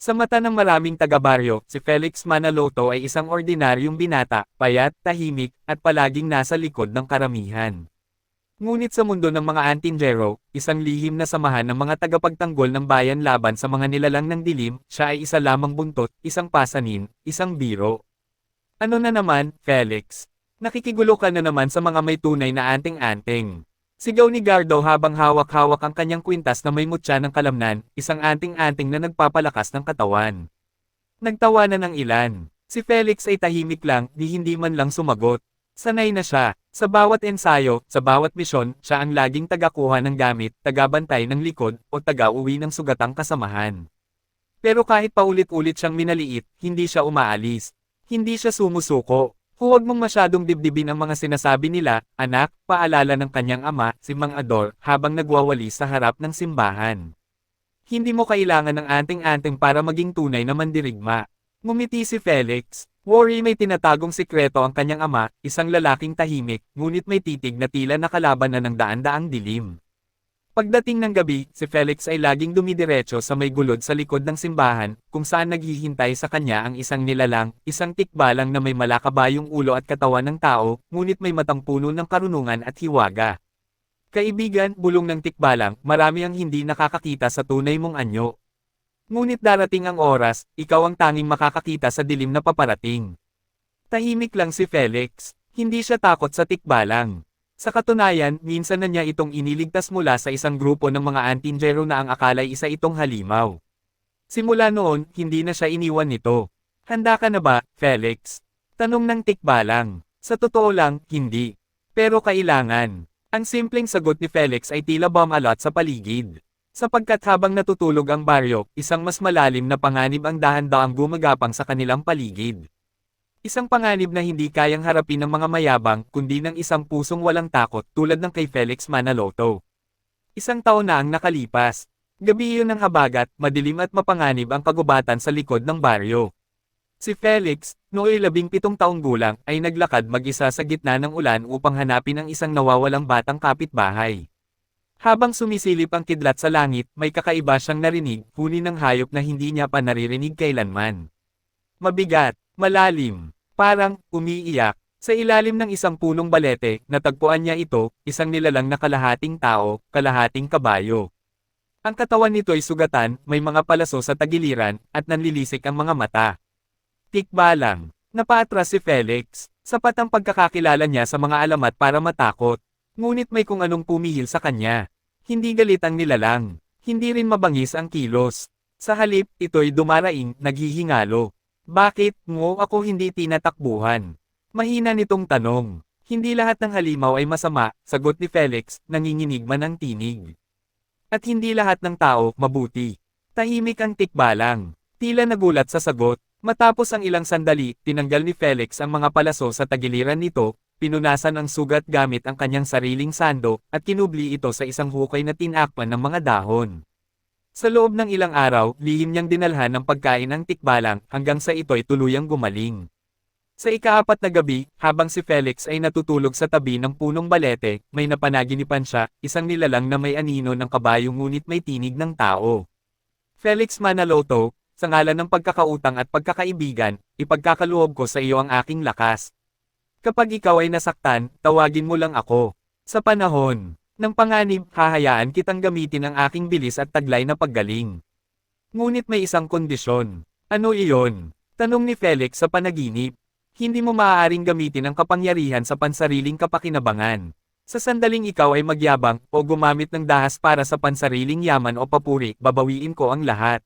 Sa mata ng maraming taga-baryo, si Felix Manaloto ay isang ordinaryong binata, payat, tahimik, at palaging nasa likod ng karamihan. Ngunit sa mundo ng mga antinjero, isang lihim na samahan ng mga tagapagtanggol ng bayan laban sa mga nilalang ng dilim, siya ay isa lamang buntot, isang pasanin, isang biro. Ano na naman, Felix? Nakikigulo ka na naman sa mga may tunay na anting-anting. Sigaw ni Gardo habang hawak-hawak ang kanyang kwintas na may mutya ng kalamnan, isang anting-anting na nagpapalakas ng katawan. Nagtawanan ng ilan. Si Felix ay tahimik lang, di hindi man lang sumagot. Sanay na siya. Sa bawat ensayo, sa bawat misyon, siya ang laging tagakuha ng gamit, tagabantay ng likod, o taga-uwi ng sugatang kasamahan. Pero kahit paulit-ulit siyang minaliit, hindi siya umaalis. Hindi siya sumusuko. Huwag mong masyadong dibdibin ang mga sinasabi nila, anak, paalala ng kanyang ama, si Mang Ador, habang nagwawali sa harap ng simbahan. Hindi mo kailangan ng anting-anting para maging tunay na mandirigma. Ngumiti si Felix. Worry may tinatagong sikreto ang kanyang ama, isang lalaking tahimik, ngunit may titig na tila nakalaban na ng daan-daang dilim. Pagdating ng gabi, si Felix ay laging dumidiretso sa may gulod sa likod ng simbahan, kung saan naghihintay sa kanya ang isang nilalang, isang tikbalang na may malakabayong ulo at katawan ng tao, ngunit may matang puno ng karunungan at hiwaga. Kaibigan, bulong ng tikbalang, marami ang hindi nakakakita sa tunay mong anyo. Ngunit darating ang oras, ikaw ang tanging makakakita sa dilim na paparating. Tahimik lang si Felix, hindi siya takot sa tikbalang. Sa katunayan, minsan na niya itong iniligtas mula sa isang grupo ng mga antinjero na ang akalay isa itong halimaw. Simula noon, hindi na siya iniwan nito. Handa ka na ba, Felix? Tanong ng tikbalang. Sa totoo lang, hindi. Pero kailangan. Ang simpleng sagot ni Felix ay tila bomb alot sa paligid. Sapagkat habang natutulog ang baryo, isang mas malalim na panganib ang dahan-daang gumagapang sa kanilang paligid. Isang panganib na hindi kayang harapin ng mga mayabang, kundi ng isang pusong walang takot tulad ng kay Felix Manaloto. Isang taon na ang nakalipas. Gabi iyon ng habagat, madilim at mapanganib ang kagubatan sa likod ng baryo. Si Felix, nooy labing pitong taong gulang, ay naglakad mag-isa sa gitna ng ulan upang hanapin ang isang nawawalang batang kapitbahay. Habang sumisilip ang kidlat sa langit, may kakaiba siyang narinig, huni ng hayop na hindi niya pa naririnig kailanman. Mabigat, malalim, parang umiiyak. Sa ilalim ng isang punong balete, natagpuan niya ito, isang nilalang na kalahating tao, kalahating kabayo. Ang katawan nito ay sugatan, may mga palaso sa tagiliran, at nanlilisik ang mga mata. Tikbalang, napaatras si Felix, sapat ang pagkakakilala niya sa mga alamat para matakot. Ngunit may kung anong pumihil sa kanya. Hindi galit ang nilalang. Hindi rin mabangis ang kilos. Sa halip, ito'y dumaraing, naghihingalo. Bakit mo ako hindi tinatakbuhan? Mahina nitong tanong. Hindi lahat ng halimaw ay masama, sagot ni Felix, nanginginig man ang tinig. At hindi lahat ng tao, mabuti. Tahimik ang tikbalang. Tila nagulat sa sagot. Matapos ang ilang sandali, tinanggal ni Felix ang mga palaso sa tagiliran nito, pinunasan ang sugat gamit ang kanyang sariling sando, at kinubli ito sa isang hukay na tinakpan ng mga dahon. Sa loob ng ilang araw, lihim niyang dinalhan ng pagkain ng tikbalang, hanggang sa ito'y tuluyang gumaling. Sa ikaapat na gabi, habang si Felix ay natutulog sa tabi ng punong balete, may napanaginipan siya, isang nilalang na may anino ng kabayo ngunit may tinig ng tao. Felix Manaloto, sa ngalan ng pagkakautang at pagkakaibigan, ipagkakaloob ko sa iyo ang aking lakas. Kapag ikaw ay nasaktan, tawagin mo lang ako. Sa panahon ng panganib, hahayaan kitang gamitin ang aking bilis at taglay na paggaling. Ngunit may isang kondisyon. Ano iyon? Tanong ni Felix sa panaginip. Hindi mo maaaring gamitin ang kapangyarihan sa pansariling kapakinabangan. Sa sandaling ikaw ay magyabang o gumamit ng dahas para sa pansariling yaman o papuri, babawiin ko ang lahat.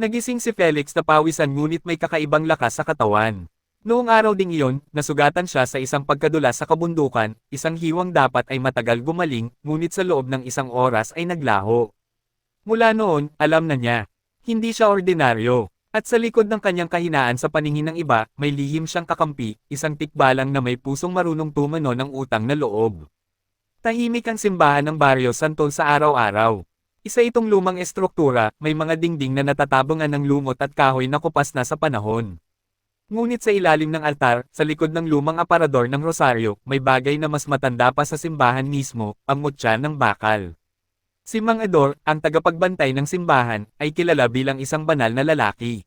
Nagising si Felix na pawisan ngunit may kakaibang lakas sa katawan. Noong araw ding iyon, nasugatan siya sa isang pagkadulas sa kabundukan, isang hiwang dapat ay matagal gumaling, ngunit sa loob ng isang oras ay naglaho. Mula noon, alam na niya. Hindi siya ordinaryo. At sa likod ng kanyang kahinaan sa paningin ng iba, may lihim siyang kakampi, isang tikbalang na may pusong marunong tumano ng utang na loob. Tahimik ang simbahan ng Barrio Santol sa araw-araw. Isa itong lumang estruktura, may mga dingding na natatabungan ng lumot at kahoy na kupas na sa panahon. Ngunit sa ilalim ng altar, sa likod ng lumang aparador ng rosaryo, may bagay na mas matanda pa sa simbahan mismo, ang mutya ng bakal. Si Mang Ador, ang tagapagbantay ng simbahan, ay kilala bilang isang banal na lalaki.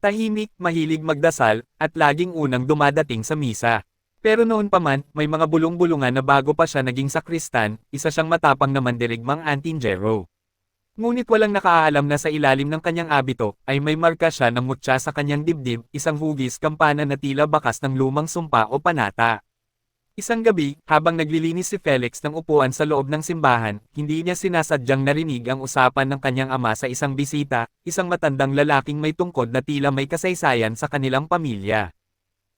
Tahimik, mahilig magdasal, at laging unang dumadating sa misa. Pero noon pa man, may mga bulong-bulungan na bago pa siya naging sakristan, isa siyang matapang na mandirigmang antinjero. Ngunit walang nakaalam na sa ilalim ng kanyang abito, ay may marka siya ng mutya sa kanyang dibdib, isang hugis kampana na tila bakas ng lumang sumpa o panata. Isang gabi, habang naglilinis si Felix ng upuan sa loob ng simbahan, hindi niya sinasadyang narinig ang usapan ng kanyang ama sa isang bisita, isang matandang lalaking may tungkod na tila may kasaysayan sa kanilang pamilya.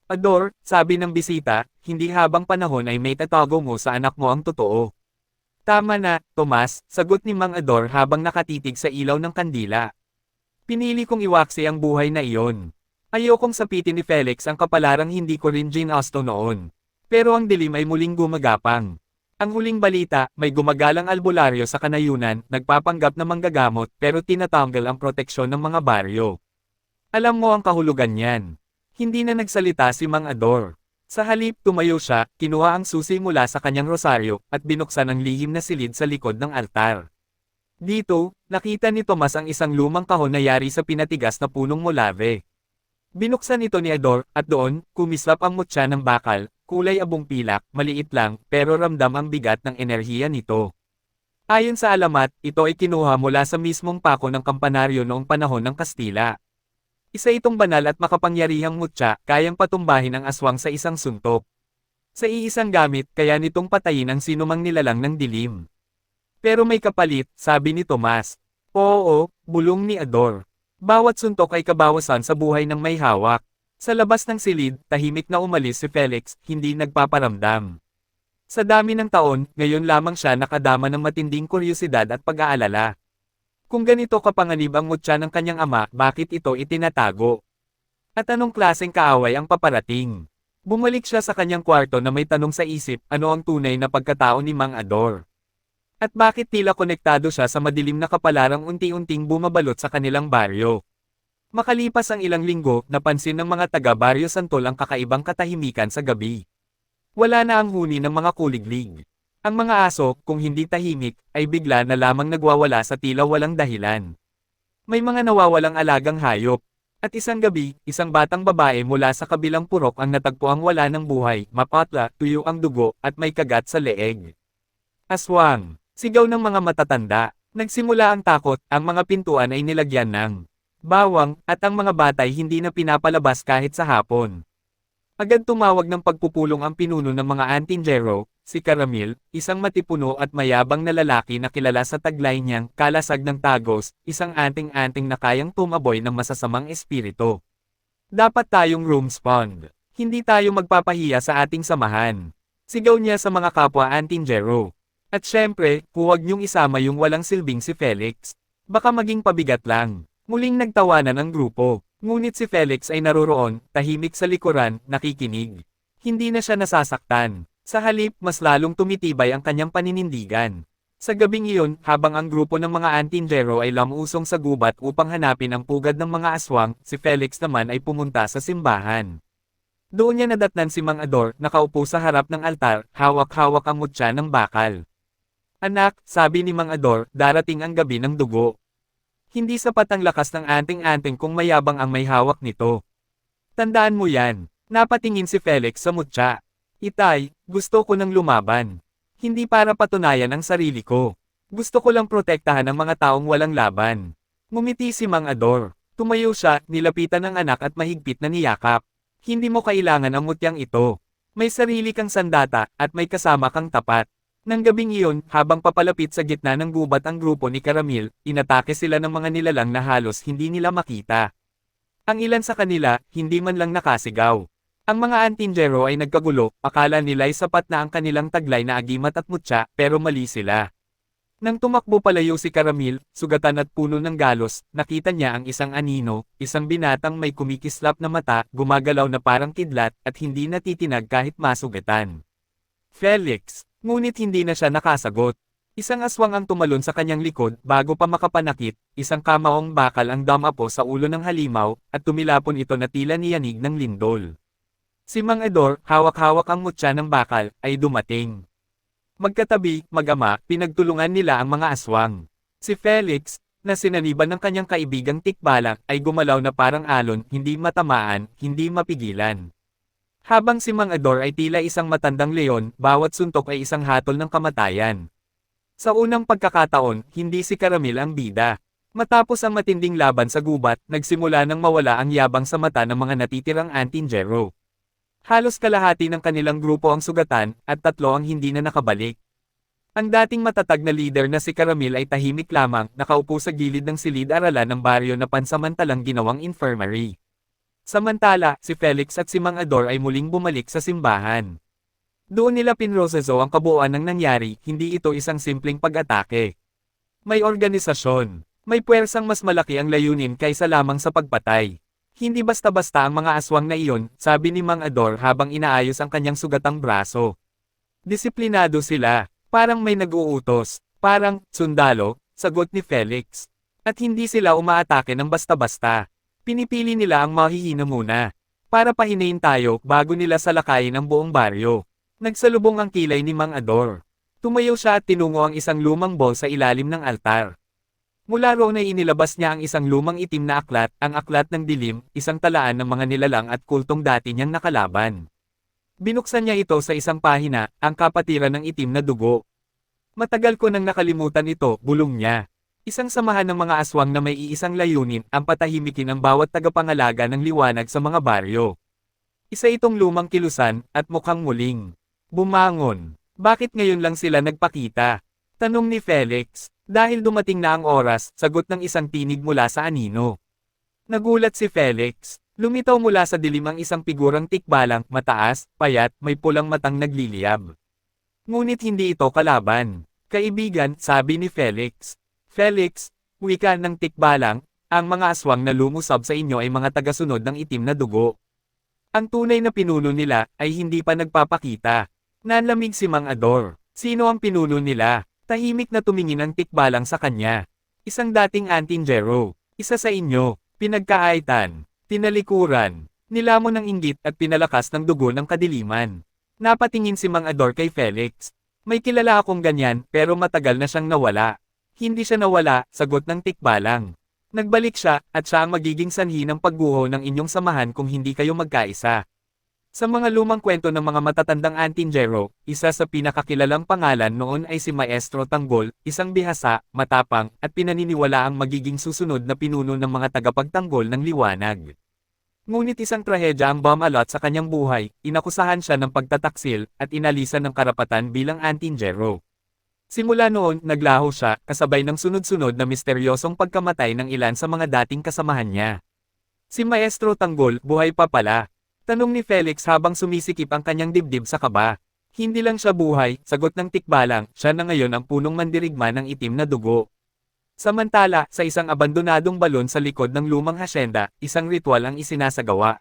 Ador, sabi ng bisita, hindi habang panahon ay may tatago mo sa anak mo ang totoo. Tama na, Tomas, sagot ni Mang Ador habang nakatitig sa ilaw ng kandila. Pinili kong iwaksi ang buhay na iyon. Ayokong sapitin ni Felix ang kapalarang hindi ko rin Jane Austen noon. Pero ang dilim ay muling gumagapang. Ang huling balita, may gumagalang albularyo sa kanayunan, nagpapanggap na manggagamot, pero tinatanggal ang proteksyon ng mga baryo. Alam mo ang kahulugan niyan. Hindi na nagsalita si Mang Ador. Sa halip, tumayo siya, kinuha ang susi mula sa kanyang rosaryo, at binuksan ang lihim na silid sa likod ng altar. Dito, nakita ni Tomas ang isang lumang kahon na yari sa pinatigas na punong molave. Binuksan ito ni Ador, at doon, kumislap ang mutya ng bakal, kulay abong pilak, maliit lang, pero ramdam ang bigat ng enerhiya nito. Ayon sa alamat, ito ay kinuha mula sa mismong pako ng kampanaryo noong panahon ng Kastila. Isa itong banal at makapangyarihang mutya, kayang patumbahin ang aswang sa isang suntok. Sa iisang gamit, kaya nitong patayin ang sinumang nilalang ng dilim. Pero may kapalit, sabi ni Tomas. Oo, bulong ni Ador. Bawat suntok ay kabawasan sa buhay ng may hawak. Sa labas ng silid, tahimik na umalis si Felix, hindi nagpaparamdam. Sa dami ng taon, ngayon lamang siya nakadama ng matinding kuryosidad at pag-aalala. Kung ganito kapanganib ang mutya ng kanyang ama, bakit ito itinatago? At anong klaseng kaaway ang paparating? Bumalik siya sa kanyang kwarto na may tanong sa isip, ano ang tunay na pagkatao ni Mang Ador? At bakit tila konektado siya sa madilim na kapalarang unti-unting bumabalot sa kanilang baryo? Makalipas ang ilang linggo, napansin ng mga taga Barrio Santol ang kakaibang katahimikan sa gabi. Wala na ang huni ng mga kuliglig. Ang mga aso, kung hindi tahimik, ay bigla na lamang nagwawala sa tila walang dahilan. May mga nawawalang alagang hayop. At isang gabi, isang batang babae mula sa kabilang purok ang natagpuang wala ng buhay, mapatla, tuyo ang dugo, at may kagat sa leeg. Aswang, sigaw ng mga matatanda. Nagsimula ang takot, ang mga pintuan ay nilagyan ng bawang, at ang mga batay hindi na pinapalabas kahit sa hapon. Agad tumawag ng pagpupulong ang pinuno ng mga antinjero, si Caramil, isang matipuno at mayabang na lalaki na kilala sa taglay niyang kalasag ng tagos, isang anting-anting na kayang tumaboy ng masasamang espiritu. Dapat tayong room. Hindi tayo magpapahiya sa ating samahan. Sigaw niya sa mga kapwa antinjero. At syempre, huwag niyong isama yung walang silbing si Felix. Baka maging pabigat lang. Muling nagtawanan ang grupo. Ngunit si Felix ay naroroon, tahimik sa likuran, nakikinig. Hindi na siya nasasaktan. Sa halip, mas lalong tumitibay ang kanyang paninindigan. Sa gabing iyon, habang ang grupo ng mga antinjero ay lamusong sa gubat upang hanapin ang pugad ng mga aswang, si Felix naman ay pumunta sa simbahan. Doon niya nadatnan si Mang Ador, nakaupo sa harap ng altar, hawak-hawak ang mutya ng bakal. Anak, sabi ni Mang Ador, darating ang gabi ng dugo. Hindi sapat ang lakas ng anting-anting kung mayabang ang may hawak nito. Tandaan mo yan. Napatingin si Felix sa mutya. Itay, gusto ko nang lumaban. Hindi para patunayan ang sarili ko. Gusto ko lang protektahan ang mga taong walang laban. Ngumiti si Mang Ador. Tumayo siya, nilapitan ng anak at mahigpit na niyakap. Hindi mo kailangan ang mutyang ito. May sarili kang sandata, at may kasama kang tapat. Nang gabing iyon, habang papalapit sa gitna ng gubat ang grupo ni Caramil, inatake sila ng mga nilalang na halos hindi nila makita. Ang ilan sa kanila, hindi man lang nakasigaw. Ang mga antinjero ay nagkagulo, akala nila'y sapat na ang kanilang taglay na agimat at mutya, pero mali sila. Nang tumakbo palayo si Caramil, sugatan at puno ng galos, nakita niya ang isang anino, isang binatang may kumikislap na mata, gumagalaw na parang kidlat, at hindi natitinag kahit masugatan. Felix, ngunit hindi na siya nakasagot. Isang aswang ang tumalon sa kanyang likod, bago pa makapanakit, isang kamaong bakal ang damapo sa ulo ng halimaw, at tumilapon ito na tila niyanig ng lindol. Si Mang Edor, hawak-hawak ang mutya ng bakal, ay dumating. Magkatabi, mag-ama, pinagtulungan nila ang mga aswang. Si Felix, na sinaniban ng kanyang kaibigang tikbalak, ay gumalaw na parang alon, hindi matamaan, hindi mapigilan. Habang si Mang Ador ay tila isang matandang leon, bawat suntok ay isang hatol ng kamatayan. Sa unang pagkakataon, hindi si Karamil ang bida. Matapos ang matinding laban sa gubat, nagsimula nang mawala ang yabang sa mata ng mga natitirang Antinjero. Halos kalahati ng kanilang grupo ang sugatan, at tatlo ang hindi na nakabalik. Ang dating matatag na leader na si Karamil ay tahimik lamang, nakaupo sa gilid ng silid-aralan ng baryo na pansamantalang ginawang infirmary. Samantala, si Felix at si Mang Ador ay muling bumalik sa simbahan. Doon nila pinroseso ang kabuuan ng nangyari, hindi ito isang simpleng pag-atake. May organisasyon. May puwersang mas malaki ang layunin kaysa lamang sa pagpatay. Hindi basta-basta ang mga aswang na iyon, sabi ni Mang Ador habang inaayos ang kanyang sugatang braso. Disiplinado sila, parang may nag-uutos, parang, sundalo, sagot ni Felix. At hindi sila umaatake ng basta-basta. Pinipili nila ang mahihina muna. Para pahinayin tayo bago nila salakayin ang buong baryo. Nagsalubong ang kilay ni Mang Ador. Tumayo siya at tinungo ang isang lumang ball sa ilalim ng altar. Mula roon ay inilabas niya ang isang lumang itim na aklat, ang aklat ng dilim, isang talaan ng mga nilalang at kultong dati niyang nakalaban. Binuksan niya ito sa isang pahina, ang kapatiran ng itim na dugo. Matagal ko nang nakalimutan ito, bulong niya. Isang samahan ng mga aswang na may iisang layunin, ang patahimikin ang bawat tagapangalaga ng liwanag sa mga baryo. Isa itong lumang kilusan, at mukhang muling. Bumangon. Bakit ngayon lang sila nagpakita? Tanong ni Felix. Dahil dumating na ang oras, sagot ng isang tinig mula sa anino. Nagulat si Felix. Lumitaw mula sa dilim ang isang figurang tikbalang, mataas, payat, may pulang matang nagliliyab. Ngunit hindi ito kalaban. Kaibigan, sabi ni Felix. Felix, wika ng tikbalang, ang mga aswang na lumusab sa inyo ay mga tagasunod ng itim na dugo. Ang tunay na pinuno nila ay hindi pa nagpapakita. Nanlamig si Mang Ador. Sino ang pinuno nila? Tahimik na tumingin ang tikbalang sa kanya. Isang dating antinjero. Isa sa inyo. Pinagkaaitan. Tinalikuran. Nilamon ng inggit at pinalakas ng dugo ng kadiliman. Napatingin si Mang Ador kay Felix. May kilala akong ganyan pero matagal na siyang nawala. Hindi siya nawala, sagot ng tikbalang. Nagbalik siya, at siya ang magiging sanhi ng pagguho ng inyong samahan kung hindi kayo magkaisa. Sa mga lumang kwento ng mga matatandang Antinjero, isa sa pinakakilalang pangalan noon ay si Maestro Tanggol, isang bihasa, matapang, at pinaniniwala ang magiging susunod na pinuno ng mga tagapagtanggol ng liwanag. Ngunit isang trahedya ang bumalot sa kanyang buhay, inakusahan siya ng pagtataksil, at inalisan ng karapatan bilang Antinjero. Simula noon, naglaho siya, kasabay ng sunod-sunod na misteryosong pagkamatay ng ilan sa mga dating kasamahan niya. Si Maestro Tanggol, buhay pa pala, Tanong ni Felix habang sumisikip ang kanyang dibdib sa kaba. Hindi lang siya buhay, sagot ng tikbalang, siya na ngayon ang punong mandirigma ng itim na dugo. Samantala, sa isang abandonadong balon sa likod ng lumang hasyenda, isang ritual ang isinasagawa.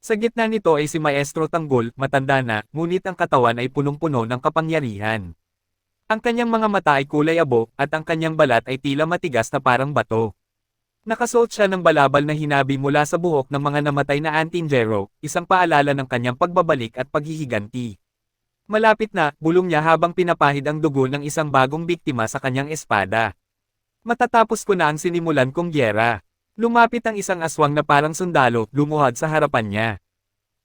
Sa gitna nito ay si Maestro Tanggol, matanda na, ngunit ang katawan ay punong-puno ng kapangyarihan. Ang kanyang mga mata ay kulay abo, at ang kanyang balat ay tila matigas na parang bato. Nakasuot siya ng balabal na hinabi mula sa buhok ng mga namatay na Antinjero, isang paalala ng kanyang pagbabalik at paghihiganti. Malapit na, bulong niya habang pinapahid ang dugo ng isang bagong biktima sa kanyang espada. Matatapos ko na ang sinimulan kong gyera. Lumapit ang isang aswang na parang sundalo, lumuhad sa harapan niya.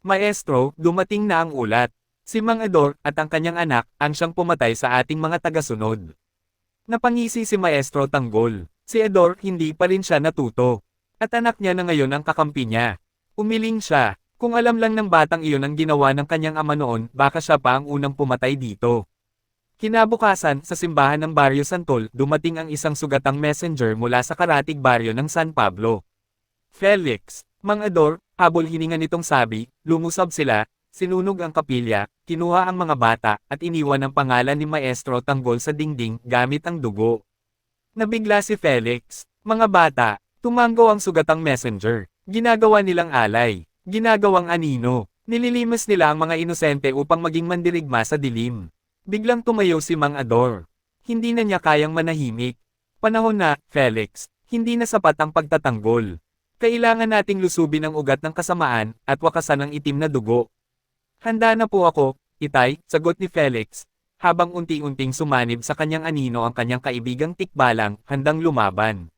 Maestro, dumating na ang ulat. Si Mang Ador, at ang kanyang anak, ang siyang pumatay sa ating mga tagasunod. Napangisi si Maestro Tanggol. Si Edor, hindi pa rin siya natuto. At anak niya na ngayon ang kakampi niya. Umiling siya. Kung alam lang ng batang iyon ang ginawa ng kanyang ama noon, baka siya pa ang unang pumatay dito. Kinabukasan, sa simbahan ng Barrio Santol, dumating ang isang sugatang messenger mula sa karatig baryo ng San Pablo. Felix, Mang Ador, habol hininga nitong sabi, lumusab sila, sinunog ang kapilya, kinuha ang mga bata, at iniwan ang pangalan ni Maestro Tanggol sa dingding gamit ang dugo. Nabigla si Felix. Mga bata, tumanggo ang sugatang messenger. Ginagawa nilang alay. Ginagawang anino. Nililimas nila ang mga inosente upang maging mandirigma sa dilim. Biglang tumayo si Mang Ador. Hindi na niya kayang manahimik. Panahon na, Felix, hindi na sapat ang pagtatanggol. Kailangan nating lusubin ang ugat ng kasamaan, at wakasan ang itim na dugo. Handa na po ako, itay, sagot ni Felix. habang unti-unting sumanib sa kanyang anino ang kanyang kaibigang tikbalang, handang lumaban.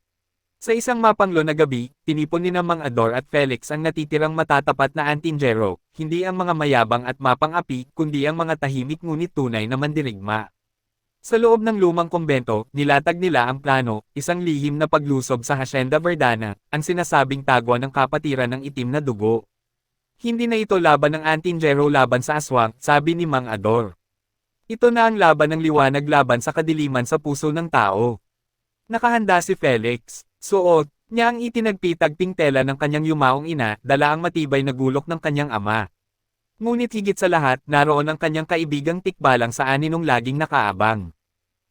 Sa isang mapanglo na gabi, tinipon ni Mang Ador at Felix ang natitirang matatapat na antinjero, hindi ang mga mayabang at mapang-api, kundi ang mga tahimik ngunit tunay na mandirigma. Sa loob ng lumang kumbento, nilatag nila ang plano, isang lihim na paglusob sa Hacienda Verdana, ang sinasabing tagwa ng kapatiran ng itim na dugo. Hindi na ito laban ng antinjero laban sa aswang, sabi ni Mang Ador. Ito na ang laban ng liwanag laban sa kadiliman sa puso ng tao. Nakahanda si Felix. Suot niya ang itinagpitagping tela ng kanyang yumaong ina, dala ang matibay na gulok ng kanyang ama. Ngunit higit sa lahat, naroon ang kanyang kaibigang tikbalang sa aninong laging nakaabang.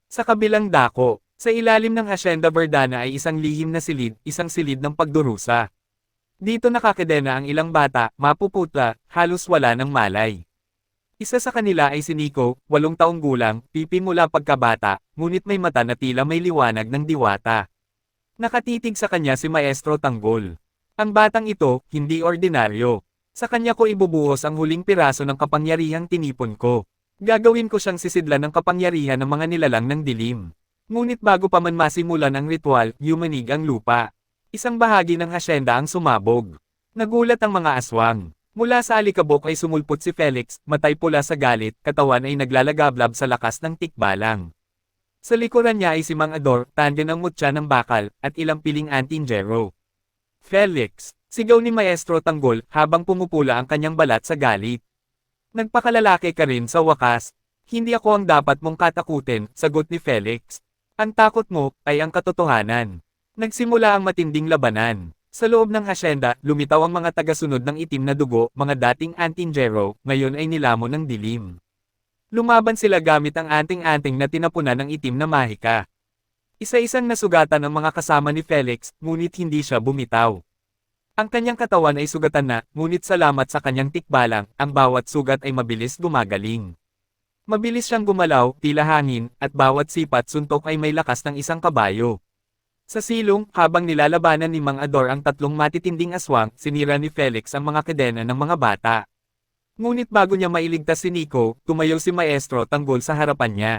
Sa kabilang dako, sa ilalim ng Hacienda Verdana ay isang lihim na silid, isang silid ng pagdurusa. Dito nakakadena ang ilang bata, mapuputla, halos wala ng malay. Isa sa kanila ay si Nico, walong taong gulang, pipi mula pagkabata, ngunit may mata na tila may liwanag ng diwata. Nakatitig sa kanya si Maestro Tanggol. Ang batang ito, hindi ordinaryo. Sa kanya ko ibubuhos ang huling piraso ng kapangyarihang tinipon ko. Gagawin ko siyang sisidlan ng kapangyarihan ng mga nilalang ng dilim. Ngunit bago pa man masimulan ang ritual, yumanig ang lupa. Isang bahagi ng hasyenda ang sumabog. Nagulat ang mga aswang. Mula sa alikabok ay sumulpot si Felix, matay pula sa galit, katawan ay naglalagablab sa lakas ng tikbalang. Sa likuran niya ay si Mang Ador, tandem ang mutya ng bakal, at ilang piling antinjero. Felix, sigaw ni Maestro Tanggol habang pumupula ang kanyang balat sa galit. Nagpakalalaki ka rin sa wakas. Hindi ako ang dapat mong katakutin, sagot ni Felix. Ang takot mo ay ang katotohanan. Nagsimula ang matinding labanan. Sa loob ng hasyenda, lumitaw ang mga tagasunod ng itim na dugo, mga dating antinjero, ngayon ay nilamon ng dilim. Lumaban sila gamit ang anting-anting na tinapunan ng itim na mahika. Isa-isang nasugatan ang mga kasama ni Felix, ngunit hindi siya bumitaw. Ang kanyang katawan ay sugatan na, ngunit salamat sa kanyang tikbalang, ang bawat sugat ay mabilis gumagaling. Mabilis siyang gumalaw, tila hangin, at bawat sipat suntok ay may lakas ng isang kabayo. Sa silong, habang nilalabanan ni Mang Ador ang tatlong matitinding aswang, sinira ni Felix ang mga kadena ng mga bata. Ngunit bago niya mailigtas si Nico, tumayo si Maestro tanggol sa harapan niya.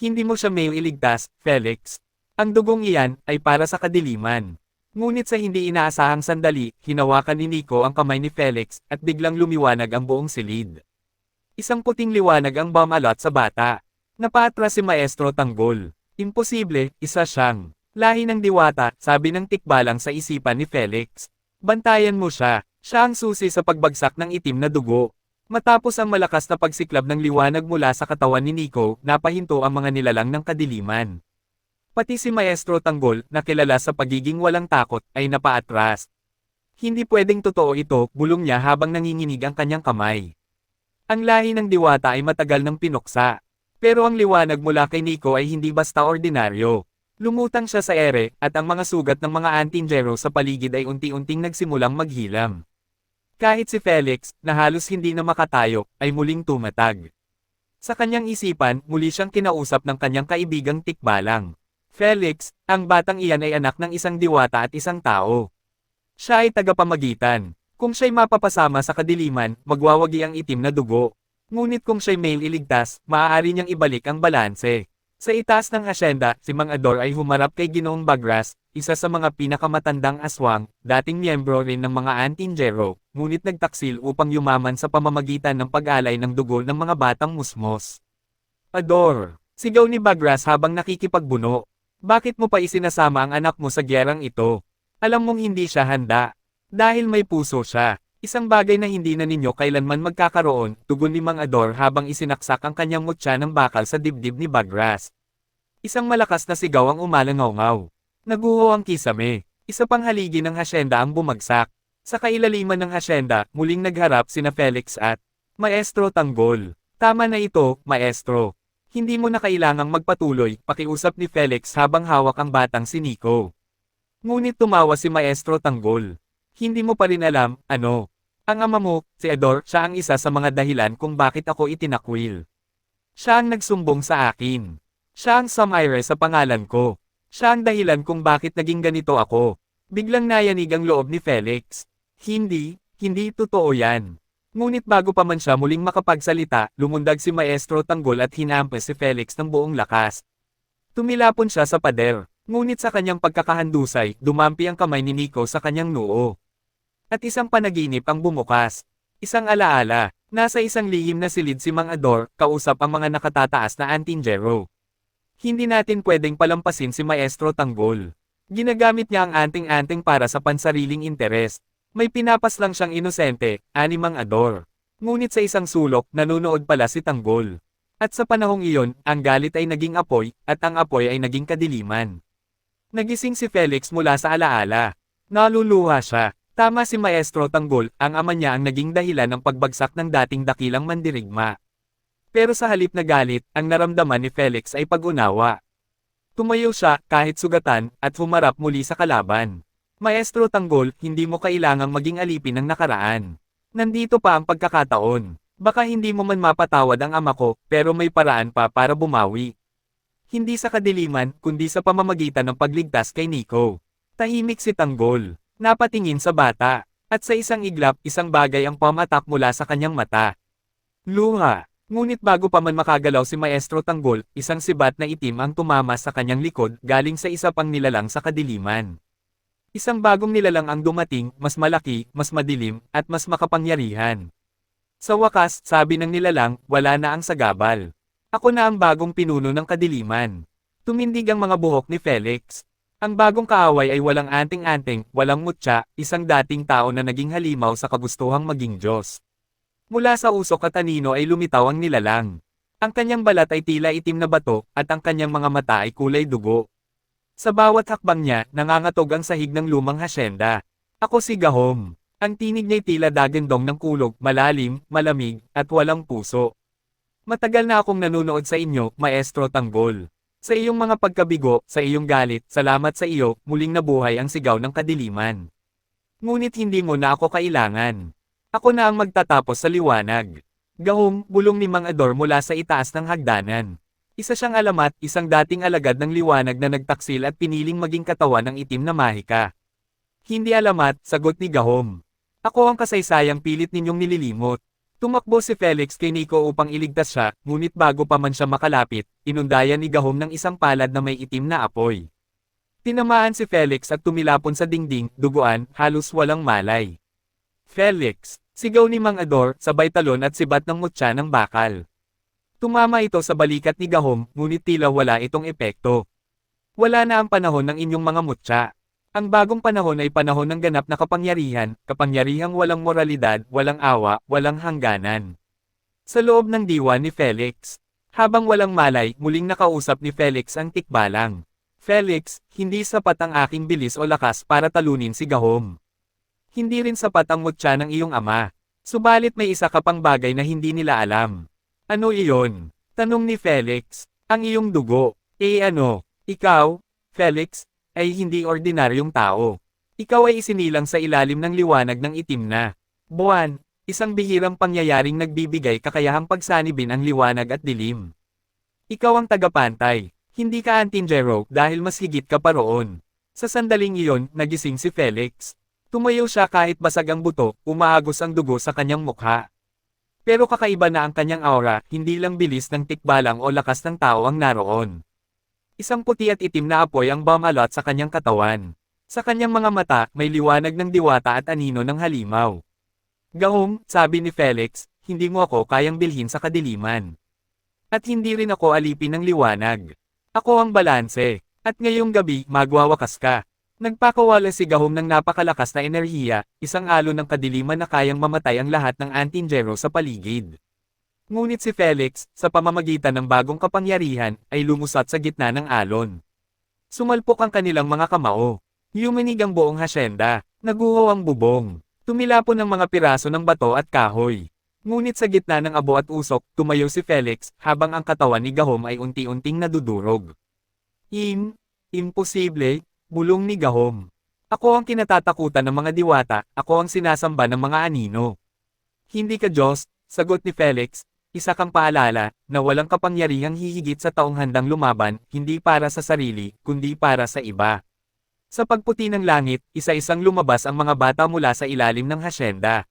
Hindi mo siya may iligtas, Felix. Ang dugong iyan ay para sa kadiliman. Ngunit sa hindi inaasahang sandali, hinawakan ni Nico ang kamay ni Felix at biglang lumiwanag ang buong silid. Isang puting liwanag ang bumalot sa bata. Napatras si Maestro Tanggol. Imposible, isa siyang. Lahi ng diwata, sabi ng tikbalang sa isipan ni Felix. Bantayan mo siya, siya ang susi sa pagbagsak ng itim na dugo. Matapos ang malakas na pagsiklab ng liwanag mula sa katawan ni Nico, napahinto ang mga nilalang ng kadiliman. Pati si Maestro Tanggol, na kilala sa pagiging walang takot, ay napaatras. Hindi pwedeng totoo ito, bulong niya habang nanginginig ang kanyang kamay. Ang lahi ng diwata ay matagal ng pinuksa. Pero ang liwanag mula kay Nico ay hindi basta ordinaryo. Lumutang siya sa ere, at ang mga sugat ng mga antinjero sa paligid ay unti-unting nagsimulang maghilam. Kahit si Felix, na halos hindi na makatayo, ay muling tumatag. Sa kanyang isipan, muli siyang kinausap ng kanyang kaibigang tikbalang. Felix, ang batang iyan ay anak ng isang diwata at isang tao. Siya ay tagapamagitan. Kung siya'y mapapasama sa kadiliman, magwawagi ang itim na dugo. Ngunit kung siya'y may iligtas, maaari niyang ibalik ang balanse. Sa itaas ng hasyenda, si Mang Ador ay humarap kay Ginoong Bagras, isa sa mga pinakamatandang aswang, dating miyembro rin ng mga antinjero, ngunit nagtaksil upang yumaman sa pamamagitan ng pag-alay ng dugo ng mga batang musmos. Ador! Sigaw ni Bagras habang nakikipagbuno. Bakit mo pa isinasama ang anak mo sa gyerang ito? Alam mong hindi siya handa. Dahil may puso siya. Isang bagay na hindi na ninyo kailanman magkakaroon, tugon ni Mang Ador habang isinaksak ang kanyang mutya ng bakal sa dibdib ni Bagras. Isang malakas na sigaw ang umalangaw-ngaw. Naguho ang kisame. Isa pang haligi ng hasyenda ang bumagsak. Sa kailaliman ng hasyenda, muling nagharap sina Felix at Maestro Tanggol. Tama na ito, Maestro. Hindi mo na kailangang magpatuloy, pakiusap ni Felix habang hawak ang batang si Nico. Ngunit tumawa si Maestro Tanggol. Hindi mo pa rin alam, ano, ang ama mo, si Ador, siya ang isa sa mga dahilan kung bakit ako itinakwil. Siya ang nagsumbong sa akin. Siya ang Samaire sa pangalan ko. Siya ang dahilan kung bakit naging ganito ako. Biglang nayanig ang loob ni Felix. Hindi, hindi totoo yan. Ngunit bago pa man siya muling makapagsalita, lumundag si Maestro Tanggol at hinampas si Felix ng buong lakas. Tumilapon siya sa pader, ngunit sa kanyang pagkakahandusay, dumampi ang kamay ni Nico sa kanyang noo. At isang panaginip ang bumukas. Isang alaala, nasa isang lihim na silid si Mang Ador, kausap ang mga nakatataas na antinjero. Hindi natin pwedeng palampasin si Maestro Tanggol. Ginagamit niya ang anting-anting para sa pansariling interes. May pinapas lang siyang inosente, animang ador. Ngunit sa isang sulok, nanunood pala si Tanggol. At sa panahong iyon, ang galit ay naging apoy, at ang apoy ay naging kadiliman. Nagising si Felix mula sa alaala. Naluluha siya. Tama si Maestro Tanggol, ang ama niya ang naging dahilan ng pagbagsak ng dating dakilang mandirigma. Pero sa halip na galit, ang naramdaman ni Felix ay pag-unawa. Tumayo siya, kahit sugatan, at humarap muli sa kalaban. Maestro Tanggol, hindi mo kailangang maging alipin ng nakaraan. Nandito pa ang pagkakataon. Baka hindi mo man mapatawad ang ama ko, pero may paraan pa para bumawi. Hindi sa kadiliman, kundi sa pamamagitan ng pagligtas kay Nico. Tahimik si Tanggol. Napatingin sa bata. At sa isang iglap, isang bagay ang pamatak mula sa kanyang mata. Luha. Ngunit bago pa man makagalaw si Maestro Tanggol, isang sibat na itim ang tumama sa kanyang likod galing sa isa pang nilalang sa kadiliman. Isang bagong nilalang ang dumating, mas malaki, mas madilim, at mas makapangyarihan. Sa wakas, sabi ng nilalang, wala na ang sagabal. Ako na ang bagong pinuno ng kadiliman. Tumindig ang mga buhok ni Felix. Ang bagong kaaway ay walang anting-anting, walang mutya, isang dating tao na naging halimaw sa kagustuhang maging Diyos. Mula sa usok at anino ay lumitaw ang nilalang. Ang kanyang balat ay tila itim na bato, at ang kanyang mga mata ay kulay dugo. Sa bawat hakbang niya, nangangatog ang sahig ng lumang hasyenda. Ako si Gahom. Ang tinig niya'y tila dagendong ng kulog, malalim, malamig, at walang puso. Matagal na akong nanonood sa inyo, Maestro Tanggol. Sa iyong mga pagkabigo, sa iyong galit, salamat sa iyo, muling nabuhay ang sigaw ng kadiliman. Ngunit hindi mo na ako kailangan. Ako na ang magtatapos sa liwanag. Gahong, bulong ni Mang Ador mula sa itaas ng hagdanan. Isa siyang alamat, isang dating alagad ng liwanag na nagtaksil at piniling maging katawan ng itim na mahika. Hindi alamat, sagot ni Gahom. Ako ang kasaysayang pilit ninyong nililimot. Tumakbo si Felix kay Nico upang iligtas siya, ngunit bago pa man siya makalapit, inundayan ni Gahom ng isang palad na may itim na apoy. Tinamaan si Felix at tumilapon sa dingding, duguan, halos walang malay. Felix, sigaw ni Mang Ador, sabay talon at sibat ng mutya ng bakal. Tumama ito sa balikat ni Gahom, ngunit tila wala itong epekto. Wala na ang panahon ng inyong mga mutya. Ang bagong panahon ay panahon ng ganap na kapangyarihan, kapangyarihang walang moralidad, walang awa, walang hangganan. Sa loob ng diwa ni Felix. Habang walang malay, muling nakausap ni Felix ang tikbalang. Felix, hindi sapat ang aking bilis o lakas para talunin si Gahom. Hindi rin sapat ang mutya ng iyong ama. Subalit may isa ka pang bagay na hindi nila alam. Ano iyon? Tanong ni Felix. Ang iyong dugo. Eh ano, ikaw, Felix, ay hindi ordinaryong tao. Ikaw ay isinilang sa ilalim ng liwanag ng itim na buwan, isang bihirang pangyayaring nagbibigay kakayahang pagsanibin ang liwanag at dilim. Ikaw ang tagapantay, hindi ka antinjero dahil mas higit ka pa roon. Sa sandaling iyon, nagising si Felix. Tumayo siya kahit basag ang buto, umaagos ang dugo sa kanyang mukha. Pero kakaiba na ang kanyang aura, hindi lang bilis ng tikbalang o lakas ng tao ang naroon. Isang puti at itim na apoy ang bumalot sa kanyang katawan. Sa kanyang mga mata, may liwanag ng diwata at anino ng halimaw. Gahom, sabi ni Felix, hindi mo ako kayang bilhin sa kadiliman. At hindi rin ako alipin ng liwanag. Ako ang balanse. At ngayong gabi, magwawakas ka. Nagpakawala si Gahom ng napakalakas na enerhiya, isang alon ng kadiliman na kayang mamatay ang lahat ng antinjero sa paligid. Ngunit si Felix, sa pamamagitan ng bagong kapangyarihan, ay lumusat sa gitna ng alon. Sumalpok ang kanilang mga kamao. Yuminig ang buong hasyenda, naguho ang bubong. Tumilapon ng mga piraso ng bato at kahoy. Ngunit sa gitna ng abo at usok, tumayo si Felix, habang ang katawan ni Gahom ay unti-unting nadudurog. Im, imposible, Bulong ni Gahom. Ako ang kinatatakutan ng mga diwata, ako ang sinasamba ng mga anino. Hindi ka Diyos, sagot ni Felix, isa kang paalala, na walang kapangyarihang hihigit sa taong handang lumaban, hindi para sa sarili, kundi para sa iba. Sa pagputi ng langit, isa-isang lumabas ang mga bata mula sa ilalim ng hasyenda.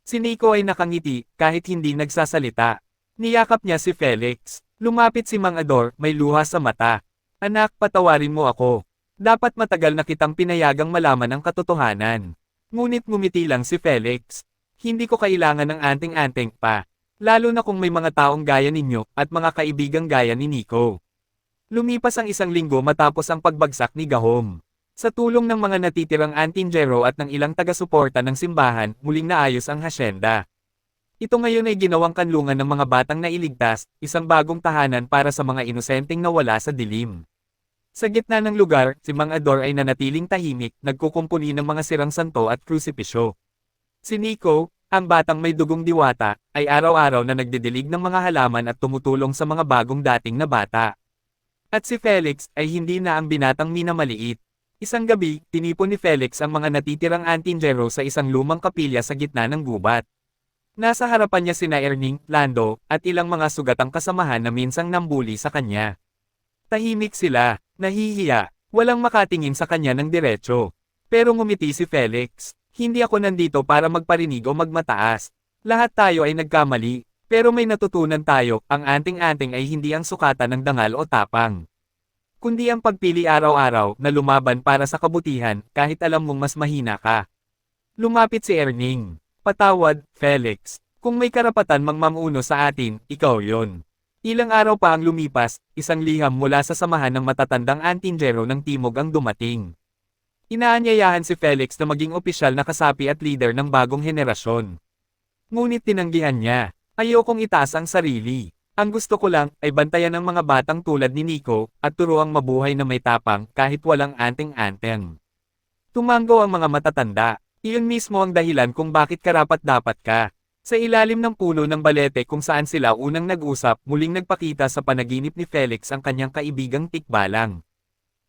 Si Nico ay nakangiti, kahit hindi nagsasalita. Niyakap niya si Felix. Lumapit si Mang Ador, may luha sa mata. Anak, patawarin mo ako. Dapat matagal na kitang pinayagang malaman ang katotohanan. Ngunit ngumiti lang si Felix. Hindi ko kailangan ng anting-anting pa. Lalo na kung may mga taong gaya ninyo, at mga kaibigang gaya ni Nico. Lumipas ang isang linggo matapos ang pagbagsak ni Gahom. Sa tulong ng mga natitirang antinjero at ng ilang taga-suporta ng simbahan, muling naayos ang hasyenda. Ito ngayon ay ginawang kanlungan ng mga batang nailigtas, isang bagong tahanan para sa mga inosenteng nawala sa dilim. Sa gitna ng lugar, si Mang Ador ay nanatiling tahimik, nagkukumpuni ng mga sirang santo at krusipisyo. Si Nico, ang batang may dugong diwata, ay araw-araw na nagdidilig ng mga halaman at tumutulong sa mga bagong dating na bata. At si Felix ay hindi na ang binatang minamaliit. Isang gabi, tinipon ni Felix ang mga natitirang antinjero sa isang lumang kapilya sa gitna ng gubat. Nasa harapan niya sina Erning, Lando, at ilang mga sugatang kasamahan na minsang nambuli sa kanya. Tahimik sila, nahihiya, walang makatingin sa kanya ng diretsyo. Pero ngumiti si Felix, hindi ako nandito para magparinig o magmataas. Lahat tayo ay nagkamali, pero may natutunan tayo, ang anting-anting ay hindi ang sukatan ng dangal o tapang. Kundi ang pagpili araw-araw na lumaban para sa kabutihan kahit alam mong mas mahina ka. Lumapit si Erning. Patawad, Felix. Kung may karapatan mangmamuno sa atin, ikaw yon. Ilang araw pa ang lumipas, isang liham mula sa samahan ng matatandang antinjero ng Timog ang dumating. Inaanyayahan si Felix na maging opisyal na kasapi at leader ng bagong henerasyon. Ngunit tinanggihan niya, ayokong itaas ang sarili. Ang gusto ko lang ay bantayan ng mga batang tulad ni Nico at turuang mabuhay na may tapang kahit walang anting-anteng. Tumango ang mga matatanda, iyon mismo ang dahilan kung bakit karapat-dapat ka. Sa ilalim ng puno ng balete kung saan sila unang nag-usap, muling nagpakita sa panaginip ni Felix ang kanyang kaibigang tikbalang.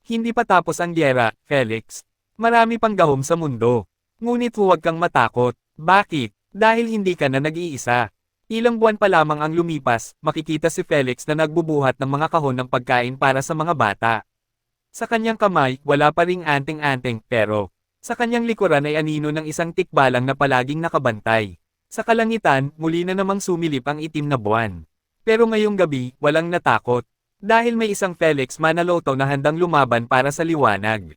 Hindi pa tapos ang gyera, Felix. Marami pang gahom sa mundo. Ngunit huwag kang matakot. Bakit? Dahil hindi ka na nag-iisa. Ilang buwan pa lamang ang lumipas, makikita si Felix na nagbubuhat ng mga kahon ng pagkain para sa mga bata. Sa kanyang kamay, wala pa ring anting-anting, pero, sa kanyang likuran ay anino ng isang tikbalang na palaging nakabantay. Sa kalangitan, muli na namang sumilip ang itim na buwan. Pero ngayong gabi, walang natakot. Dahil may isang Felix Manaloto na handang lumaban para sa liwanag.